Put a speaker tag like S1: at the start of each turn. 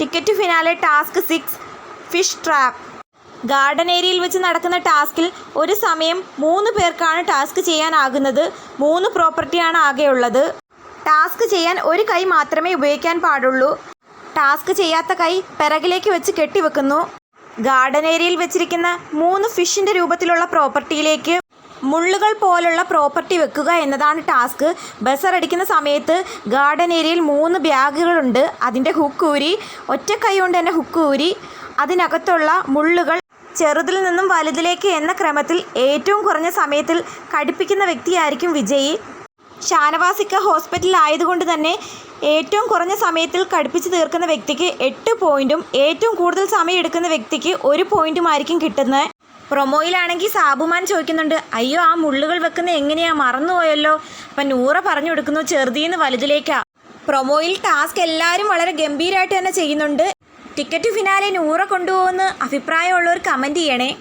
S1: Ticket finale task six fish trap. Garden ഏരിയയിൽ വെച്ച് നടക്കുന്ന ടാസ്കിൽ ഒരു സമയം മൂന്ന് പേർക്കാണ് ടാസ്ക് ചെയ്യാനാകുന്നത്. മൂന്ന് പ്രോപ്പർട്ടിയാണ് ആകെയുള്ളത്. ടാസ്ക് ചെയ്യാൻ ഒരു കൈ മാത്രമേ ഉപയോഗിക്കാൻ പാടുള്ളൂ. ടാസ്ക് ചെയ്യാത്ത കൈ പിറകിലേക്ക് വെച്ച് കെട്ടിവെക്കുന്നു. ഗാർഡൻ ഏരിയയിൽ വെച്ചിരിക്കുന്ന മൂന്ന് ഫിഷിന്റെ രൂപത്തിലുള്ള പ്രോപ്പർട്ടിയിലേക്ക് മുള്ളുകൾ പോലുള്ള പ്രോപ്പർട്ടി വെക്കുക എന്നതാണ് ടാസ്ക്. ബസർ അടിക്കുന്ന സമയത്ത് ഗാർഡൻ ഏരിയയിൽ മൂന്ന് ബാഗുകളുണ്ട്. അതിന്റെ ഹുക്ക് ഊരി ഒറ്റ കൈ കൊണ്ട് തന്നെ ഹുക്ക് ഊരി അതിനകത്തുള്ള മുള്ളുകൾ ചെറുതിൽ നിന്നും വലുതിലേക്ക് എന്ന ക്രമത്തിൽ ഏറ്റവും കുറഞ്ഞ സമയത്തിൽ കടിപ്പിക്കുന്ന വ്യക്തിയായിരിക്കും വിജയി. ഷാനവാസിക്ക ഹോസ്പിറ്റലിൽ ആയതുകൊണ്ട് തന്നെ ഏറ്റവും കുറഞ്ഞ സമയത്തിൽ കടുപ്പിച്ച് തീർക്കുന്ന വ്യക്തിക്ക് എട്ട് പോയിന്റും ഏറ്റവും കൂടുതൽ സമയം എടുക്കുന്ന വ്യക്തിക്ക് ഒരു പോയിന്റുമായിരിക്കും കിട്ടുന്നത്. പ്രൊമോയിലാണെങ്കിൽ സാബുമാൻ ചോദിക്കുന്നുണ്ട് അയ്യോ ആ മുള്ളുകൾ വെക്കുന്ന എങ്ങനെയാ? മറന്നുപോയല്ലോ. അപ്പം നൂറ പറഞ്ഞു കൊടുക്കുന്നു ചെറുതീന്ന് വലുതിലേക്കാ. പ്രൊമോയിൽ ടാസ്ക് എല്ലാവരും വളരെ ഗംഭീരമായിട്ട് തന്നെ ചെയ്യുന്നുണ്ട്. ടിക്കറ്റ് ഫിനാലെ നൂറ കൊണ്ടുപോകുമെന്ന് അഭിപ്രായമുള്ളവർ കമന്റ് ചെയ്യണേ.